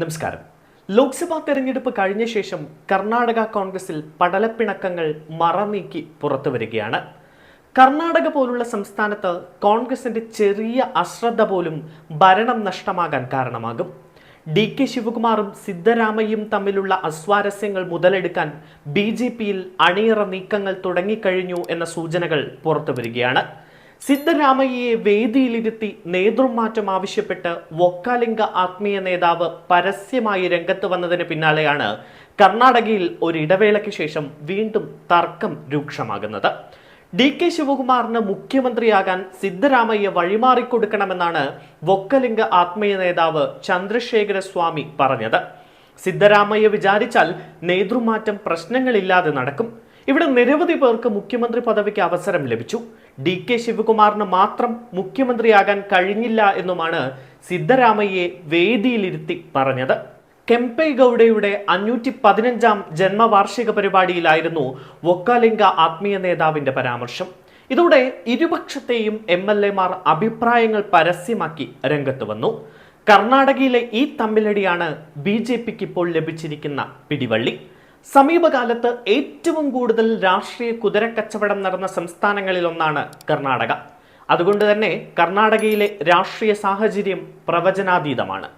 നമസ്കാരം. ലോക്സഭാ തെരഞ്ഞെടുപ്പ് കഴിഞ്ഞ ശേഷം കർണാടക കോൺഗ്രസിൽ പടലപ്പിണക്കങ്ങൾ മറനീക്കി പുറത്തു വരികയാണ്. കർണാടക പോലുള്ള സംസ്ഥാനത്ത് കോൺഗ്രസിന്റെ ചെറിയ അശ്രദ്ധ പോലും ഭരണം നഷ്ടമാകാൻ കാരണമാകും. ഡി കെ ശിവകുമാറും സിദ്ധരാമയ്യും തമ്മിലുള്ള അസ്വാരസ്യങ്ങൾ മുതലെടുക്കാൻ ബി ജെ പിയിൽ അണിയറ നീക്കങ്ങൾ തുടങ്ങിക്കഴിഞ്ഞു എന്ന സൂചനകൾ പുറത്തുവരികയാണ് സിദ്ധരാമയ്യയെ വേദിയിലിരുത്തി നേതൃമാറ്റം ആവശ്യപ്പെട്ട് വൊക്കാലിംഗ ആത്മീയ നേതാവ് പരസ്യമായി രംഗത്ത് വന്നതിന് പിന്നാലെയാണ് കർണാടകയിൽ ഒരിടവേളയ്ക്ക് ശേഷം വീണ്ടും തർക്കം രൂക്ഷമാകുന്നത്. ഡി കെ ശിവകുമാറിന് മുഖ്യമന്ത്രിയാകാൻ സിദ്ധരാമയ്യ വഴിമാറിക്കൊടുക്കണമെന്നാണ് വൊക്കലിംഗ ആത്മീയ നേതാവ് ചന്ദ്രശേഖര സ്വാമി പറഞ്ഞത്. സിദ്ധരാമയ്യ വിചാരിച്ചാൽ നേതൃമാറ്റം പ്രശ്നങ്ങളില്ലാതെ നടക്കും. ഇവിടെ നിരവധി പേർക്ക് മുഖ്യമന്ത്രി പദവിക്ക് അവസരം ലഭിച്ചു. ഡി കെ ശിവകുമാറിന് മാത്രം മുഖ്യമന്ത്രിയാകാൻ കഴിഞ്ഞില്ല എന്നുമാണ് സിദ്ധരാമയ്യെ വേദിയിലിരുത്തി പറഞ്ഞത്. കെമ്പെ ഗൌഡയുടെ അഞ്ഞൂറ്റി പതിനഞ്ചാം ജന്മവാർഷിക പരിപാടിയിലായിരുന്നു വൊക്കാലിംഗ ആത്മീയ നേതാവിന്റെ പരാമർശം. ഇതോടെ ഇരുപക്ഷത്തെയും എം എൽ എമാർ അഭിപ്രായങ്ങൾ പരസ്യമാക്കി രംഗത്ത് വന്നു. കർണാടകയിലെ ഈ തമ്മിലടിയാണ് ബി ജെ പിക്ക് ഇപ്പോൾ ലഭിച്ചിരിക്കുന്ന പിടിവള്ളി. സമീപകാലത്ത് ഏറ്റവും കൂടുതൽ രാഷ്ട്രീയ കുതിരക്കച്ചവടം നടന്ന സംസ്ഥാനങ്ങളിൽ ഒന്നാണ് കർണാടക. അതുകൊണ്ട് തന്നെ കർണാടകയിലെ രാഷ്ട്രീയ സാഹചര്യം പ്രവചനാതീതമാണ്.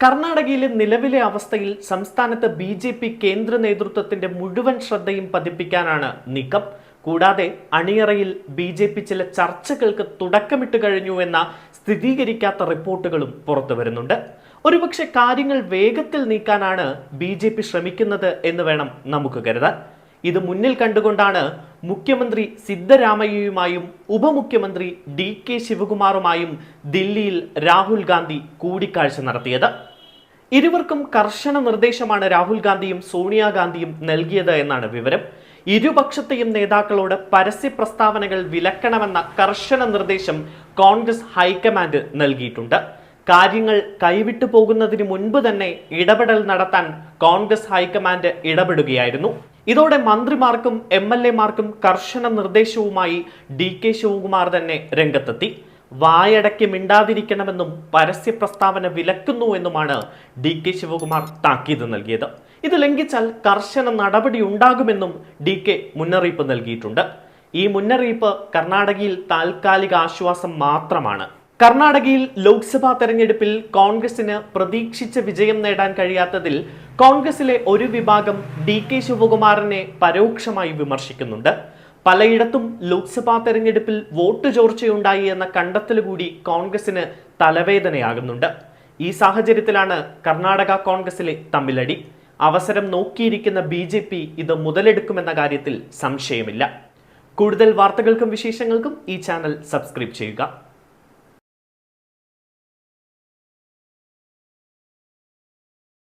കർണാടകയിലെ നിലവിലെ അവസ്ഥയിൽ സംസ്ഥാനത്ത് ബി ജെ പി കേന്ദ്ര നേതൃത്വത്തിന്റെ മുഴുവൻ ശ്രദ്ധയും പതിപ്പിക്കാനാണ് നീക്കം. കൂടാതെ അണിയറയിൽ ബി ജെ പി ചില ചർച്ചകൾക്ക് തുടക്കമിട്ട് കഴിഞ്ഞു എന്ന സ്ഥിരീകരിക്കാത്ത റിപ്പോർട്ടുകളും പുറത്തു വരുന്നുണ്ട് ഒരുപക്ഷെ കാര്യങ്ങൾ വേഗത്തിൽ നീക്കാനാണ് ബി ജെ പി ശ്രമിക്കുന്നത് എന്ന് വേണം നമുക്ക് കരുതാൻ. ഇത് മുന്നിൽ കണ്ടുകൊണ്ടാണ് മുഖ്യമന്ത്രി സിദ്ധരാമയ്യയുമായും ഉപമുഖ്യമന്ത്രി ഡി കെ ശിവകുമാറുമായും ദില്ലിയിൽ രാഹുൽ ഗാന്ധി കൂടിക്കാഴ്ച നടത്തിയത്. ഇരുവർക്കും കർശന നിർദ്ദേശമാണ് രാഹുൽ ഗാന്ധിയും സോണിയാഗാന്ധിയും നൽകിയത് എന്നാണ് വിവരം. ഇരുപക്ഷത്തെയും നേതാക്കളോട് പരസ്യ പ്രസ്താവനകൾ വിലക്കണമെന്ന കർശന നിർദ്ദേശം കോൺഗ്രസ് ഹൈക്കമാൻഡ് നൽകിയിട്ടുണ്ട്. കാര്യങ്ങൾ കൈവിട്ടു പോകുന്നതിന് മുൻപ് തന്നെ ഇടപെടൽ നടത്താൻ കോൺഗ്രസ് ഹൈക്കമാൻഡ് ഇടപെടുകയായിരുന്നു. ഇതോടെ മന്ത്രിമാർക്കും എം എൽ എമാർക്കും കർശന നിർദ്ദേശവുമായി ഡി കെ ശിവകുമാർ തന്നെ രംഗത്തെത്തി. വായടക്കി മിണ്ടാതിരിക്കണമെന്നും പരസ്യ പ്രസ്താവന വിലക്കുന്നു എന്നുമാണ് ഡി കെ ശിവകുമാർ താക്കീത് നൽകിയത്. ഇത് ലംഘിച്ചാൽ കർശന നടപടി ഉണ്ടാകുമെന്നും ഡി കെ മുന്നറിയിപ്പ് നൽകിയിട്ടുണ്ട്. ഈ മുന്നറിയിപ്പ് കർണാടകയിൽ താൽക്കാലിക ആശ്വാസം മാത്രമാണ്. കർണാടകയിൽ ലോക്സഭാ തെരഞ്ഞെടുപ്പിൽ കോൺഗ്രസിന് പ്രതീക്ഷിച്ച വിജയം നേടാൻ കഴിയാത്തതിൽ കോൺഗ്രസിലെ ഒരു വിഭാഗം ഡി കെ ശിവകുമാറിനെ പരോക്ഷമായി വിമർശിക്കുന്നുണ്ട്. പലയിടത്തും ലോക്സഭാ തെരഞ്ഞെടുപ്പിൽ വോട്ട് ചോർച്ചയുണ്ടായി എന്ന കണ്ടെത്തൽ കൂടി കോൺഗ്രസിന് തലവേദനയാകുന്നുണ്ട്. ഈ സാഹചര്യത്തിലാണ് കർണാടക കോൺഗ്രസിലെ തമ്മിലടി. അവസരം നോക്കിയിരിക്കുന്ന ബി ജെ പി ഇത് മുതലെടുക്കുമെന്ന കാര്യത്തിൽ സംശയമില്ല. കൂടുതൽ വാർത്തകൾക്കും വിശേഷങ്ങൾക്കും ഈ ചാനൽ സബ്സ്ക്രൈബ് ചെയ്യുക.